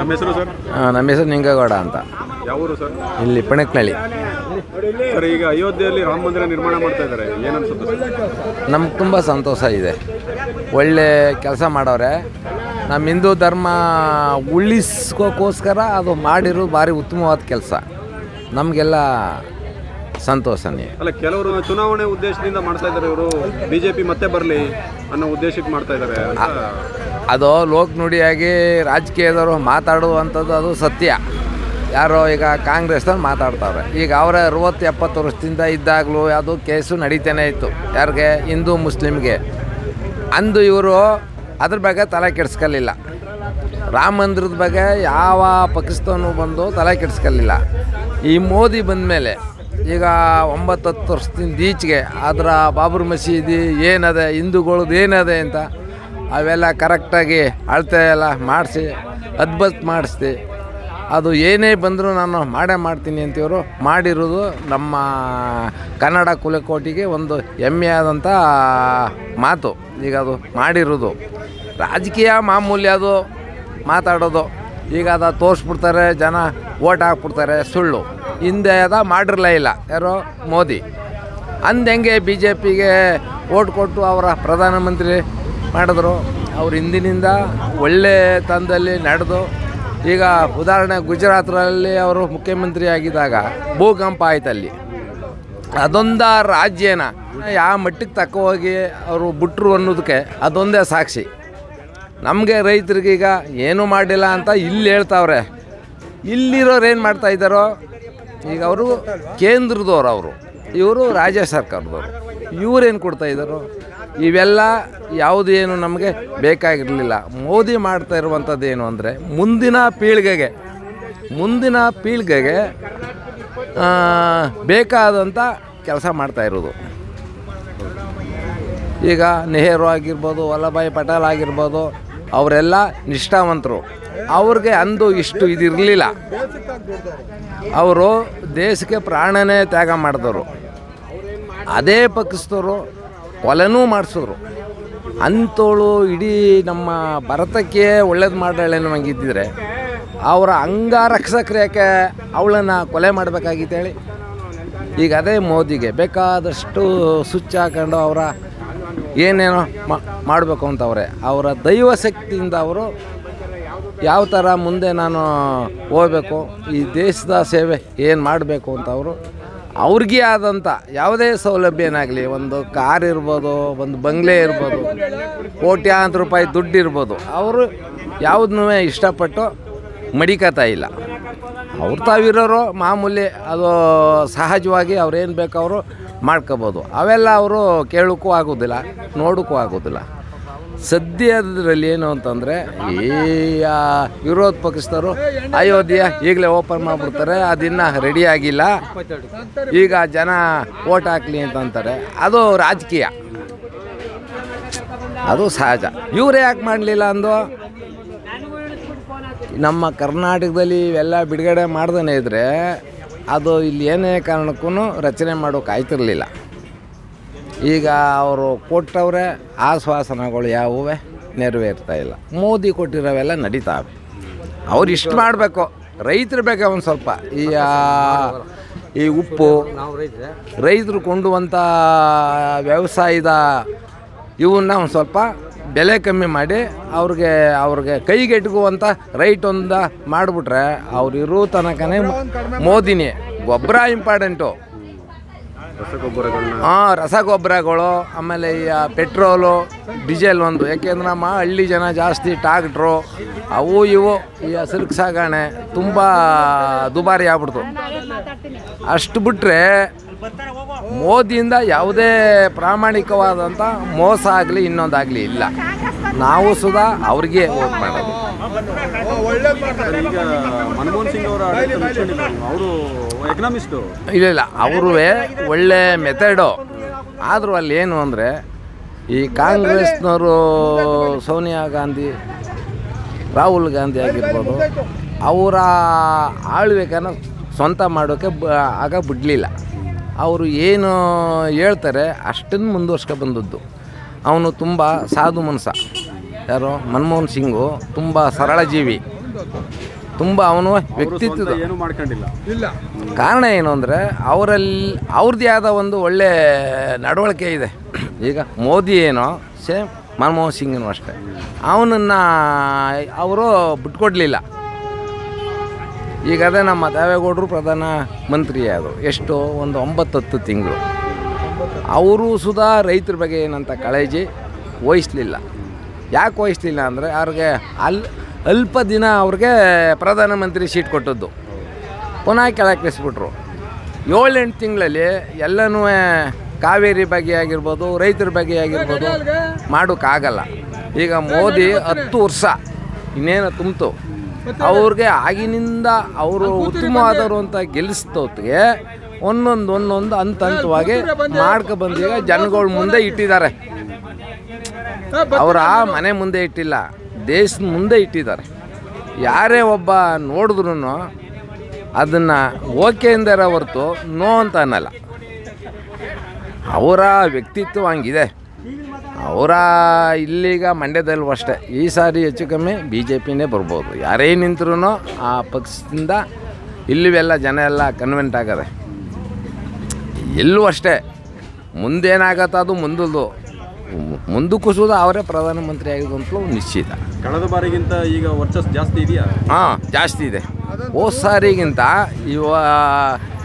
ತಮ್ಮ ಹೆಸರು ಸರ್? ನಮ್ಮ ಹೆಸರು ನಿಂಗಗೌಡ ಅಂತ. ಯಾವ ಊರು ಸರ್? ಇಲ್ಲಿ ಪಣಕ್ನಳ್ಳಿ. ಸರ್ ಈಗ ಅಯೋಧ್ಯೆಯಲ್ಲಿ ರಾಮ ಮಂದಿರ ನಿರ್ಮಾಣ ಮಾಡ್ತಾ ಇದ್ದಾರೆ. ಏನನ್ಸುತ್ತೆ ನಮ್ಗೆ ತುಂಬ ಸಂತೋಷ ಇದೆ. ಒಳ್ಳೆ ಕೆಲಸ ಮಾಡವ್ರೆ ನಮ್ಮ ಹಿಂದೂ ಧರ್ಮ ಉಳಿಸ್ಕೋಕ್ಕೋಸ್ಕರ ಅದು ಮಾಡಿರೋ ಭಾರಿ ಉತ್ತಮವಾದ ಕೆಲಸ. ನಮಗೆಲ್ಲ ಸಂತೋಷನೇ. ಅಲ್ಲ ಕೆಲವರು ಚುನಾವಣೆ ಉದ್ದೇಶದಿಂದ ಮಾಡ್ತಾ ಇದ್ದಾರೆ ಇವರು. ಬಿಜೆಪಿ ಮತ್ತೆ ಬರಲಿ ಅನ್ನೋ ಉದ್ದೇಶಕ್ಕೆ ಮಾಡ್ತಾ ಇದ್ದಾರೆ ಅದು ಲೋಕ್ ನುಡಿಯಾಗಿ ರಾಜಕೀಯದವರು ಮಾತಾಡುವಂಥದ್ದು ಅದು ಸತ್ಯ. ಯಾರೋ ಈಗ ಕಾಂಗ್ರೆಸ್ನಲ್ಲಿ ಮಾತಾಡ್ತಾವ್ರೆ. ಈಗ ಅವರ ಅರವತ್ತು ಎಪ್ಪತ್ತು ವರ್ಷದಿಂದ ಇದ್ದಾಗಲೂ ಅದು ಕೇಸು ನಡೀತಾನೆ ಇತ್ತು. ಯಾರಿಗೆ? ಹಿಂದೂ ಮುಸ್ಲಿಮ್ಗೆ. ಅಂದು ಇವರು ಅದ್ರ ಬಗ್ಗೆ ತಲೆ ಕೆಡಿಸ್ಕಲಿಲ್ಲ. ರಾಮ ಮಂದಿರದ ಬಗ್ಗೆ ಯಾವ ಪಾಕಿಸ್ತಾನ ಬಂದು ತಲೆ ಕೆಡಿಸ್ಕಲಿಲ್ಲ. ಈ ಮೋದಿ ಬಂದ ಮೇಲೆ ಈಗ ಒಂಬತ್ತು ಹತ್ತು ವರ್ಷದಿಂದ ಈಚೆಗೆ ಅದರ ಬಾಬರ್ ಮಸೀದಿ ಏನದೆ, ಹಿಂದೂಗಳದ್ದು ಏನದೆ ಅಂತ ಅವೆಲ್ಲ ಕರೆಕ್ಟಾಗಿ ಅಳತೆ ಎಲ್ಲ ಮಾಡಿಸಿ, ಅದ್ಭುತ ಮಾಡಿಸ್ದೆ ಅದು ಏನೇ ಬಂದರೂ ನಾನು ಮಾಡೇ ಮಾಡ್ತೀನಿ ಅಂತಿವರು. ಮಾಡಿರೋದು ನಮ್ಮ ಕನ್ನಡ ಕುಲಕೋಟಿಗೆ ಒಂದು ಹೆಮ್ಮೆಯಾದಂಥ ಮಾತು. ಈಗ ಅದು ಮಾಡಿರೋದು. ರಾಜಕೀಯ ಮಾಮೂಲಿ ಅದು ಮಾತಾಡೋದು. ಈಗ ಅದು ತೋರಿಸ್ಬಿಡ್ತಾರೆ, ಜನ ಓಟ್ ಹಾಕ್ಬಿಡ್ತಾರೆ, ಸುಳ್ಳು. ಹಿಂದೆ ಅದ ಮಾಡಿರಲೇ ಇಲ್ಲ. ಯಾರೋ ಮೋದಿ. ಅಂದ ಹೆಂಗೆ ಬಿ ಜೆ ಪಿಗೆ ಓಟ್ ಕೊಟ್ಟು ಅವರ ಪ್ರಧಾನಮಂತ್ರಿ ಮಾಡಿದ್ರು. ಅವ್ರು ಹಿಂದಿನಿಂದ ಒಳ್ಳೆ ತಂದಲ್ಲಿ ನಡೆದು, ಈಗ ಉದಾಹರಣೆ ಗುಜರಾತ್ರಲ್ಲಿ ಅವರು ಮುಖ್ಯಮಂತ್ರಿ ಆಗಿದ್ದಾಗ, ಭೂಕಂಪ ಆಯ್ತಲ್ಲಿ. ಅದೊಂದು ರಾಜ್ಯನ ಯಾವ ಮಟ್ಟಿಗೆ ತಕ್ಕ ಹೋಗಿ ಅವರು ಬಿಟ್ಟರು ಅನ್ನೋದಕ್ಕೆ ಅದೊಂದೇ ಸಾಕ್ಷಿ. ನಮಗೆ ರೈತರಿಗೀಗ ಏನೂ ಮಾಡಿಲ್ಲ ಅಂತ ಇಲ್ಲಿ ಹೇಳ್ತಾವ್ರೆ. ಇಲ್ಲಿರೋರು ಏನು ಮಾಡ್ತಾ ಇದ್ದಾರೋ, ಈಗ ಅವರು ಕೇಂದ್ರದವ್ರು ಅವರು. ಇವರು ರಾಜ್ಯ ಸರ್ಕಾರದವರು. ಇವರೇನು ಇದ್ದರು ಇವೆಲ್ಲ ಯಾವುದೇನು ನಮಗೆ ಬೇಕಾಗಿರಲಿಲ್ಲ. ಮೋದಿ ಮಾಡ್ತಾ ಇರುವಂಥದ್ದು ಏನು ಅಂದರೆ ಮುಂದಿನ ಪೀಳಿಗೆಗೆ ಮುಂದಿನ ಪೀಳಿಗೆಗೆ ಬೇಕಾದಂಥ ಕೆಲಸ ಮಾಡ್ತಾ ಇರೋದು. ಈಗ ನೆಹರು ಆಗಿರ್ಬೋದು ವಲ್ಲಭಾಯಿ ಪಟೇಲ್ ಆಗಿರ್ಬೋದು, ಅವರೆಲ್ಲ ನಿಷ್ಠಾವಂತರು. ಅವ್ರಿಗೆ ಅಂದು ಇಷ್ಟು ಇದಿರಲಿಲ್ಲ. ಅವರು ದೇಶಕ್ಕೆ ಪ್ರಾಣನೇ ತ್ಯಾಗ ಮಾಡಿದವರು. ಅದೇ ಪಕ್ಷದವರು ಕೊಲೆನೂ ಮಾಡಿಸಿದ್ರು ಅಂಥವಳು ಇಡೀ ನಮ್ಮ ಭಾರತಕ್ಕೆ ಒಳ್ಳೇದು ಮಾಡಾಳೆ ನಮಗಿದ್ದಿದ್ರೆ ಅವರ ಅಂಗರಕ್ಷಕರು ಅವಳನ್ನು ಕೊಲೆ ಮಾಡಬೇಕಾಗಿತ್ತು ಹೇಳಿ. ಈಗ ಅದೇ ಮೋದಿಗೆ ಬೇಕಾದಷ್ಟು ಸ್ವಿಚ್ ಹಾಕೊಂಡು ಅವರ ಏನೇನೋ ಮಾಡಬೇಕು ಅಂತವ್ರೆ ಅವರ ದೈವ ಶಕ್ತಿಯಿಂದ ಅವರು ಯಾವ ಥರ ಮುಂದೆ ನಾನು ಹೋಗಬೇಕು, ಈ ದೇಶದ ಸೇವೆ ಏನು ಮಾಡಬೇಕು ಅಂತ ಅವರು, ಅವ್ರಿಗೆ ಆದಂಥ ಯಾವುದೇ ಸೌಲಭ್ಯ ಏನಾಗಲಿ, ಒಂದು ಕಾರ್ ಇರ್ಬೋದು, ಒಂದು ಬಂಗ್ಲೆ ಇರ್ಬೋದು, ಕೋಟ್ಯಾಂತರ ರೂಪಾಯಿ ದುಡ್ಡು ಇರ್ಬೋದು, ಅವರು ಯಾವುದನ್ನೂ ಇಷ್ಟಪಟ್ಟು ಮಡಿಕತಾ ಇಲ್ಲ. ಅವ್ರು ತಾವಿರೋರು ಮಾಮೂಲಿ ಅದು ಸಹಜವಾಗಿ ಅವ್ರೇನು ಬೇಕೋ ಅವರು ಮಾಡ್ಕೋಬೋದು. ಅವೆಲ್ಲ ಅವರು ಕೇಳೋಕ್ಕೂ ಆಗೋದಿಲ್ಲ, ನೋಡೋಕ್ಕೂ ಆಗೋದಿಲ್ಲ. ಸದ್ಯದ್ರಲ್ಲಿ ಏನು ಅಂತಂದರೆ ಈ ವಿರೋಧ ಪಕ್ಷದವರು, ಅಯೋಧ್ಯೆ ಈಗಲೇ ಓಪನ್ ಮಾಡಿಬಿಡ್ತಾರೆ, ಅದಿನ್ನ ರೆಡಿ ಆಗಿಲ್ಲ. ಈಗ ಜನ ಓಟ್ ಹಾಕ್ಲಿ ಅಂತಂತಾರೆ ಅದು ರಾಜಕೀಯ. ಅದು ಸಹಜ. ಇವರೇ ಯಾಕೆ ಮಾಡಲಿಲ್ಲ ಅಂದು ನಮ್ಮ ಕರ್ನಾಟಕದಲ್ಲಿ ಇವೆಲ್ಲ ಬಿಡುಗಡೆ ಮಾಡ್ದೇ ಇದ್ದರೆ ಅದು ಇಲ್ಲಿ ಏನೇ ಕಾರಣಕ್ಕೂ ರಚನೆ ಮಾಡೋಕೆ ಆಯ್ತಿರಲಿಲ್ಲ. ಈಗ ಅವರು ಕೊಟ್ಟವ್ರೆ ಆಶ್ವಾಸನಗಳು ಯಾವುವೆ? ನೆರವೇರ್ತಾ ಇಲ್ಲ. ಮೋದಿ ಕೊಟ್ಟಿರೋವೆಲ್ಲ ನಡೀತಾವೆ. ಅವ್ರು ಇಷ್ಟು ಮಾಡಬೇಕು. ರೈತರು ಬೇಕಾ ಒಂದು ಸ್ವಲ್ಪ? ಈ ಈ ಉಪ್ಪು. ರೈತರು ಕೊಂಡುವಂಥ ವ್ಯವಸಾಯದ ಇವನ್ನ ಒಂದು ಸ್ವಲ್ಪ ಬೆಲೆ ಕಮ್ಮಿ ಮಾಡಿ ಅವ್ರಿಗೆ ಅವ್ರಿಗೆ ಕೈಗೆಟುಕುವಂಥ ರೈಟ್ ಒಂದು ಮಾಡಿಬಿಟ್ರೆ ಅವ್ರು ಇರೋ ತನಕನೇ ಮೋದಿನೇ ಗೊಬ್ಬರ ಇಂಪಾರ್ಟೆಂಟು. ಹಾಂ ರಸಗೊಬ್ಬರಗಳು, ಆಮೇಲೆ ಈ ಪೆಟ್ರೋಲು, ಡೀಸೆಲ್ ಒಂದು. ಯಾಕೆಂದ್ರೆ ನಮ್ಮ ಹಳ್ಳಿ ಜನ ಜಾಸ್ತಿ ಟ್ಯಾಕ್ಟ್ರು ಅವು ಇವು ಈ ಸಿಲ್ಕ್ ಸಾಗಣೆ ತುಂಬ ದುಬಾರಿ ಆಗ್ಬಿಡ್ತು. ಅಷ್ಟು ಬಿಟ್ಟರೆ ಮೋದಿಯಿಂದ ಯಾವುದೇ ಪ್ರಾಮಾಣಿಕವಾದಂಥ ಮೋಸ ಆಗಲಿ ಇನ್ನೊಂದಾಗಲಿ ಇಲ್ಲ. ನಾವು ಸುಧಾ ಅವ್ರಿಗೆ ವೋಟ್ ಮಾಡೋದು. ಇಲ್ಲ ಇಲ್ಲ ಅವರು ಒಳ್ಳೆ ಮೆಥಡು ಆದರೂ ಅಲ್ಲಿ ಏನು ಅಂದರೆ, ಈ ಕಾಂಗ್ರೆಸ್ನವರು ಸೋನಿಯಾ ಗಾಂಧಿ, ರಾಹುಲ್ ಗಾಂಧಿ ಆಗಿರ್ಬೋದು, ಅವರ ಆಳ್ವಿಕೆನ ಸ್ವಂತ ಮಾಡೋಕ್ಕೆ ಆಗ ಬಿಡಲಿಲ್ಲ. ಅವರು ಏನು ಹೇಳ್ತಾರೆ ಅಷ್ಟನ್ನು ಮುಂದುವರ್ಸ್ಕೊ ಬಂದದ್ದು. ಅವನು ತುಂಬ ಸಾಧು ಮನಸ ಯಾರು? ಮನಮೋಹನ್ ಸಿಂಗು ತುಂಬ ಸರಳ ಜೀವಿ. ತುಂಬ ಅವನು ವ್ಯಕ್ತಿತ್ವದ ಏನು ಮಾಡ್ಕೊಂಡಿಲ್ಲ. ಇಲ್ಲ. ಕಾರಣ ಏನು ಅಂದರೆ ಅವರಲ್ಲಿ ಅವ್ರದ್ದೇ ಆದ ಒಂದು ಒಳ್ಳೆ ನಡವಳಿಕೆ ಇದೆ. ಈಗ ಮೋದಿ ಏನೋ ಸೇಮ್ ಮನಮೋಹನ್ ಸಿಂಗನು ಅಷ್ಟೇ. ಅವನನ್ನು ಅವರು ಬಿಟ್ಕೊಡ್ಲಿಲ್ಲ. ಈಗ ಅದೇ ನಮ್ಮ ದೇವೇಗೌಡರು ಪ್ರಧಾನ ಮಂತ್ರಿ ಆದರು ಎಷ್ಟು ಒಂದು ಒಂಬತ್ತು ಹತ್ತು ತಿಂಗಳು. ಅವರು ಸುಧಾ ರೈತರ ಬಗ್ಗೆ ಏನಂತ ಕಾಳಜಿ ವಹಿಸ್ಲಿಲ್ಲ. ಯಾಕೆ ವಹಿಸ್ಲಿಲ್ಲ ಅಂದರೆ ಅವ್ರಿಗೆ ಅಲ್ ಅಲ್ಪ ದಿನ ಅವ್ರಿಗೆ ಪ್ರಧಾನಮಂತ್ರಿ ಸೀಟ್ ಕೊಟ್ಟದ್ದು. ಪುನಃ ಕೆಳಕ್ಕಿಸ್ಬಿಟ್ರು. ಏಳೆಂಟು ತಿಂಗಳಲ್ಲಿ ಎಲ್ಲನೂ ಕಾವೇರಿ ಬಗ್ಗೆ ಆಗಿರ್ಬೋದು, ರೈತರ ಬಗ್ಗೆ ಆಗಿರ್ಬೋದು ಮಾಡೋಕ್ಕಾಗಲ್ಲ ಈಗ ಮೋದಿ ಹತ್ತು ವರ್ಷ ಇನ್ನೇನು ತುಂಬಿತು. ಅವ್ರಿಗೆ ಆಗಿನಿಂದ ಅವರು ಉತ್ತಮವಾದವರು ಅಂತ ಗೆಲ್ಲಿಸ್ತೋತ್ಗೆ ಒಂದೊಂದು ಒಂದೊಂದು ಹಂತ ಹಂತವಾಗಿ ಮಾಡ್ಕೊ ಬಂದೀಗ ಜನಗಳ ಮುಂದೆ ಇಟ್ಟಿದ್ದಾರೆ. ಅವರ ಮನೆ ಮುಂದೆ ಇಟ್ಟಿಲ್ಲ. ದೇಶದ ಮುಂದೆ ಇಟ್ಟಿದ್ದಾರೆ. ಯಾರೇ ಒಬ್ಬ ನೋಡಿದ್ರು ಅದನ್ನು ಓಕೆ ಎಂದರೆ ಹೊರತು ನೋ ಅಂತ ಅನ್ನಲ್ಲ. ಅವರ ವ್ಯಕ್ತಿತ್ವ ಹಂಗಿದೆ. ಅವರ ಇಲ್ಲಿಗ ಮಂಡ್ಯದಲ್ಲೂ ಅಷ್ಟೇ. ಈ ಸಾರಿ ಹೆಚ್ಚು ಕಮ್ಮಿ ಬಿ ಜೆ ಪಿನೇ ಬರ್ಬೋದು. ಯಾರೇ ನಿಂತ್ರೂ ಆ ಪಕ್ಷದಿಂದ ಇಲ್ಲಿವೆಲ್ಲ ಜನ ಎಲ್ಲ ಕನ್ವೆಂಟ್ ಆಗದೆ. ಎಲ್ಲೂ ಅಷ್ಟೇ. ಮುಂದೇನಾಗತ್ತ ಅದು ಮುಂದಲ್ದು. ಮುಂದು ಸುದ ಅವರೇ ಪ್ರಧಾನಮಂತ್ರಿ ಆಗಿದ್ದು ಅಂತಲೂ ನಿಶ್ಚಿತ. ಕಳೆದ ಬಾರಿಗಿಂತ ಈಗ ವರ್ಚಸ್ ಜಾಸ್ತಿ ಇದೆಯಾ? ಹಾಂ ಜಾಸ್ತಿ ಇದೆ. ಹೋದ ಸಾರಿಗಿಂತ ಇವ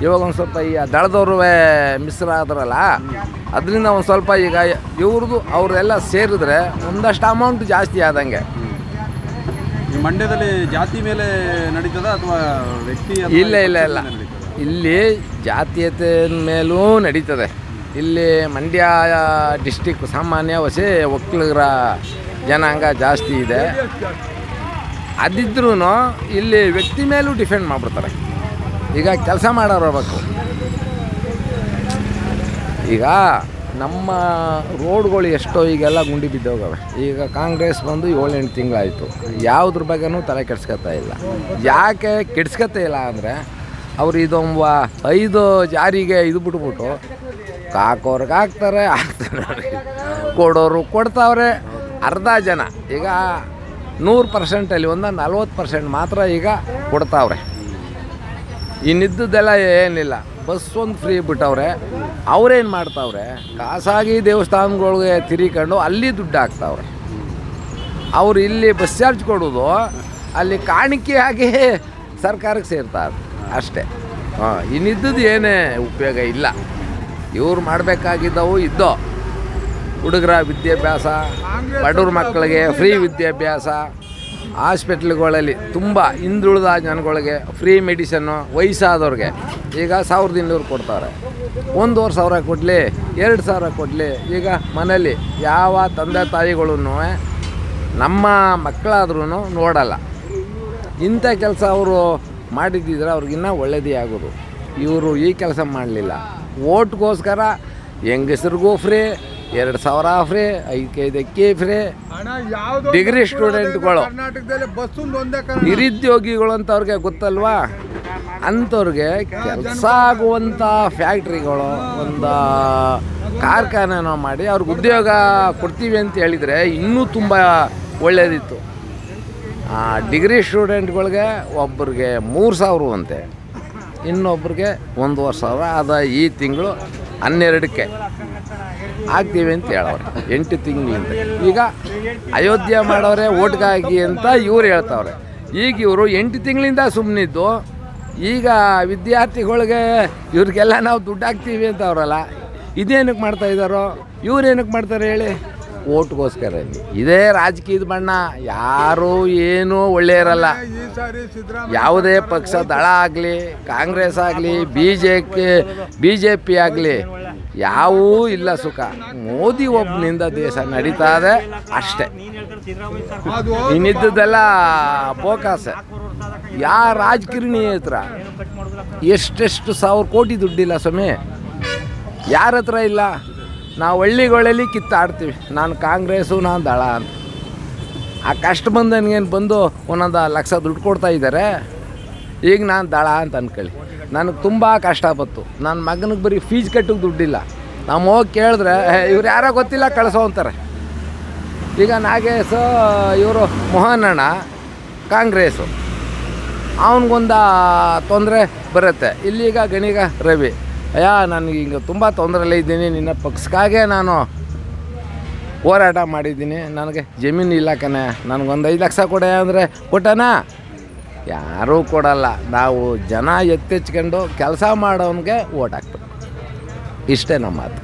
ಇವಾಗ ಒಂದು ಸ್ವಲ್ಪ ಈ ದಳದವ್ರು ಮಿಶ್ರ ಆದ್ರಲ್ಲ ಅದರಿಂದ ಒಂದು ಸ್ವಲ್ಪ ಈಗ ಇವ್ರದ್ದು ಅವರೆಲ್ಲ ಸೇರಿದ್ರೆ ಒಂದಷ್ಟು ಅಮೌಂಟ್ ಜಾಸ್ತಿ ಆದಂಗೆ. ಮಂಡ್ಯದಲ್ಲಿ ಜಾತಿ ಮೇಲೆ ನಡೀತದ ಅಥವಾ ವ್ಯಕ್ತಿ ಇಲ್ಲ ಇಲ್ಲ ಇಲ್ಲ? ಇಲ್ಲಿ ಜಾತೀಯತೆ ಮೇಲೂ ನಡೀತದೆ. ಇಲ್ಲಿ ಮಂಡ್ಯ ಡಿಸ್ಟಿಕ್ ಸಾಮಾನ್ಯ ವಸೆ ಒಕ್ಕಲಿಗರ ಜನಾಂಗ ಜಾಸ್ತಿ ಇದೆ. ಅದಿದ್ರೂ ಇಲ್ಲಿ ವ್ಯಕ್ತಿ ಮೇಲೂ ಡಿಫೆಂಡ್ ಮಾಡಿಬಿಡ್ತಾರೆ. ಈಗ ಕೆಲಸ ಮಾಡೋರು ಇರ್ಬೇಕು ಈಗ ನಮ್ಮ ರೋಡ್ಗಳು ಎಷ್ಟೋ ಈಗೆಲ್ಲ ಗುಂಡಿ ಬಿದ್ದೋಗವೆ. ಈಗ ಕಾಂಗ್ರೆಸ್ ಬಂದು ಏಳೆಂಟು ತಿಂಗಳಾಯಿತು. ಯಾವುದ್ರ ಬಗ್ಗೆನೂ ತಲೆ ಕೆಡ್ಸ್ಕೊತಾ ಇಲ್ಲ. ಯಾಕೆ ಕೆಡ್ಸ್ಕೊತಾ ಇಲ್ಲ ಅಂದರೆ ಅವ್ರು ಇದೊಂಬ ಐದು ಜಾರಿಗೆ ಇದು ಬಿಟ್ಬಿಟ್ಟು ಕಾಕೋರ್ಗೆ ಹಾಕ್ತಾರೆ ಹಾಕ್ತಾರೆ. ಕೊಡೋರು ಕೊಡ್ತಾವ್ರೆ. ಅರ್ಧ ಜನ. ಈಗ ನೂರು ಪರ್ಸೆಂಟಲ್ಲಿ ಒಂದು ನಲ್ವತ್ತು ಪರ್ಸೆಂಟ್ ಮಾತ್ರ ಈಗ ಕೊಡ್ತಾವ್ರೆ. ಇನ್ನಿದ್ದದ್ದೆಲ್ಲ ಏನಿಲ್ಲ. ಬಸ್ ಒಂದು ಫ್ರೀ ಬಿಟ್ಟವ್ರೆ. ಅವ್ರೇನು ಮಾಡ್ತಾವ್ರೆ? ಖಾಸಗಿ ದೇವಸ್ಥಾನಗಳಿಗೆ ತಿರಿಕೊಂಡು ಅಲ್ಲಿ ದುಡ್ಡು ಹಾಕ್ತಾವ್ರೆ. ಅವ್ರು ಇಲ್ಲಿ ಬಸ್ ಚಾರ್ಜ್ ಕೊಡೋದು, ಅಲ್ಲಿ ಕಾಣಿಕೆಯಾಗಿ ಸರ್ಕಾರಕ್ಕೆ ಸೇರ್ತಾರೆ. ಅಷ್ಟೇ. ಹಾಂ, ಇನ್ನಿದ್ದದ್ದು ಏನೇ ಉಪಯೋಗ ಇಲ್ಲ. ಇವ್ರು ಮಾಡಬೇಕಾಗಿದ್ದವು ಇದ್ದೋ. ಹುಡುಗರ ವಿದ್ಯಾಭ್ಯಾಸ, ಬಡವ್ರ ಮಕ್ಕಳಿಗೆ ಫ್ರೀ ವಿದ್ಯಾಭ್ಯಾಸ, ಹಾಸ್ಪಿಟ್ಲ್ಗಳಲ್ಲಿ ತುಂಬ ಹಿಂದುಳಿದ ಜನಗಳಿಗೆ ಫ್ರೀ ಮೆಡಿಸನ್ನು ವಯಸ್ಸಾದವ್ರಿಗೆ. ಈಗ ಸಾವಿರದ ಇನ್ನೂರು ಕೊಡ್ತಾರೆ. ಒಂದೂವರೆ ಸಾವಿರ ಕೊಡಲಿ, ಎರಡು ಸಾವಿರ ಕೊಡಲಿ. ಈಗ ಮನೇಲಿ ಯಾವ ತಂದೆ ತಾಯಿಗಳೂ ನಮ್ಮ ಮಕ್ಕಳಾದ್ರೂ ನೋಡಲ್ಲ. ಇಂಥ ಕೆಲಸ ಅವರು ಮಾಡಿದ್ದಿದ್ರೆ ಅವ್ರಿಗಿನ್ನ ಒಳ್ಳೇದೇ ಆಗೋದು. ಇವರು ಈ ಕೆಲಸ ಮಾಡಲಿಲ್ಲ. ಓಟ್ಗೋಸ್ಕರ ಹೆಂಗಸ್ರಿಗೂ ಫ್ರೀ ಎರಡು ಸಾವಿರ ಫ್ರೀ ಐದು ಅಕ್ಕಿ ಫ್ರೀ ಡಿಗ್ರಿ ಸ್ಟೂಡೆಂಟ್ಗಳು. ನಿರುದ್ಯೋಗಿಗಳು ಅಂತ ಅವ್ರಿಗೆ ಗೊತ್ತಲ್ವಾ? ಅಂಥವ್ರಿಗೆ ಕೆಲಸ ಆಗುವಂಥ ಫ್ಯಾಕ್ಟ್ರಿಗಳು ಒಂದು ಕಾರ್ಖಾನೆನೋ ಮಾಡಿ ಅವ್ರಿಗೆ ಉದ್ಯೋಗ ಕೊಡ್ತೀವಿ ಅಂತ ಹೇಳಿದರೆ ಇನ್ನೂ ತುಂಬ ಒಳ್ಳೆಯದಿತ್ತು ಡಿಗ್ರಿ ಸ್ಟೂಡೆಂಟ್ಗಳಿಗೆ ಒಬ್ಬರಿಗೆ ಮೂರು ಸಾವಿರ ಅಂತೆ ಇನ್ನೊಬ್ರಿಗೆ ಒಂದೂವರೆ ಸಾವಿರ ಅದ ಈ ತಿಂಗಳು ಹನ್ನೆರಡಕ್ಕೆ ಆಗ್ತೀವಿ ಅಂತ ಹೇಳವ್ರೆ, ಎಂಟು ತಿಂಗಳಿಂದ. ಈಗ ಅಯೋಧ್ಯೆ ಮಾಡೋರೆ ಓಟ್ಗಾಗಿ ಅಂತ ಇವ್ರು ಹೇಳ್ತಾವ್ರೆ. ಈಗ ಇವರು ಎಂಟು ತಿಂಗಳಿಂದ ಸುಮ್ಮನಿದ್ದು ಈಗ ವಿದ್ಯಾರ್ಥಿಗಳಿಗೆ ಇವ್ರಿಗೆಲ್ಲ ನಾವು ದುಡ್ಡು ಹಾಕ್ತೀವಿ ಅಂತ ಅವರಲ್ಲ, ಇದೇನಕ್ಕೆ ಮಾಡ್ತಾಯಿದ್ದಾರೋ ಇವ್ರು ಏನಕ್ಕೆ ಮಾಡ್ತಾರೆ ಹೇಳಿ? ಓಟ್ಗೋಸ್ಕರ ಇದೇ ರಾಜಕೀಯದ ಬಣ್ಣ. ಯಾರು ಏನೂ ಒಳ್ಳೆ ಇರಲ್ಲ ಯಾವುದೇ ಪಕ್ಷ ದಳ ಆಗಲಿ, ಕಾಂಗ್ರೆಸ್ ಆಗಲಿ B J B J P ಆಗಲಿ ಯಾವೂ ಇಲ್ಲ ಸುಖ. ಮೋದಿ ಒಬ್ಬನಿಂದ ದೇಶ ನಡೀತಾ ಇದೆ ಅಷ್ಟೇ. ಅದು ಇನ್ನಿದ್ದದ್ದೆಲ್ಲ ಬೋಕಾಸೆ. ಯಾ ರಾಜಕಿರಣಿ ಹತ್ರ ಎಷ್ಟೆಷ್ಟು ಸಾವಿರ ಕೋಟಿ ದುಡ್ಡಿಲ್ಲ ಸ್ವಾಮಿ. ಯಾರ ಹತ್ರ ಇಲ್ಲ? ನಾವು ಹಳ್ಳಿಗಳಲ್ಲಿ ಕಿತ್ತಾಡ್ತೀವಿ. ನಾನು ಕಾಂಗ್ರೆಸ್ಸು, ನಾನು ದಳ ಅಂತ. ಆ ಕಷ್ಟ ಬಂದನಿಗೇನು ಬಂದು ಒಂದೊಂದು ಲಕ್ಷ ದುಡ್ಡು ಕೊಡ್ತಾ ಇದ್ದಾರೆ ಈಗ ನಾನು ದಳ ಅಂತ ಅಂದ್ಕೊಳ್ಳಿ ನನಗೆ ತುಂಬ ಕಷ್ಟ ಬಂತು ನನ್ನ ಮಗನಿಗೆ ಬರೀ ಫೀಸ್ ಕಟ್ಟಕ್ಕೆ ದುಡ್ಡಿಲ್ಲ. ನಮ್ಮ ಹೋಗಿ ಕೇಳಿದ್ರೆ ಇವ್ರು ಯಾರೋ ಗೊತ್ತಿಲ್ಲ, ಕಳಿಸೋ ಅಂತಾರೆ. ಈಗ ನಾಗೇಶ, ಇವರು ಮೋಹನಣ್ಣ ಕಾಂಗ್ರೆಸು ಕಾಂಗ್ರೆಸ್ಸು. ಅವನಿಗೊಂದು ತೊಂದರೆ ಬರುತ್ತೆ. ಇಲ್ಲಿಗ ಗಣಿಗ ರವಿ. ಅಯ್ಯ ನನಗೆ ಈಗ ತುಂಬ ತೊಂದರೆಲ್ಲೇ ಇದ್ದೀನಿ. ನಿನ್ನ ಪಕ್ಷಕ್ಕಾಗೆ ನಾನು ಹೋರಾಟ ಮಾಡಿದ್ದೀನಿ. ನನಗೆ ಜಮೀನು ಇಲ್ಲ ಕಣೆ. ನನಗೊಂದು ಐದು ಲಕ್ಷ ಕೊಡೆ ಅಂದರೆ ಕೊಟ್ಟನಾ? ಯಾರೂ ಕೊಡಲ್ಲ. ನಾವು ಜನ ಎತ್ತೆಚ್ಕೊಂಡು ಕೆಲಸ ಮಾಡೋನಿಗೆ ಓಟ್ ಹಾಕ್ಬೇಕು. ಇಷ್ಟೇ ನಮ್ಮ ಮಾತು.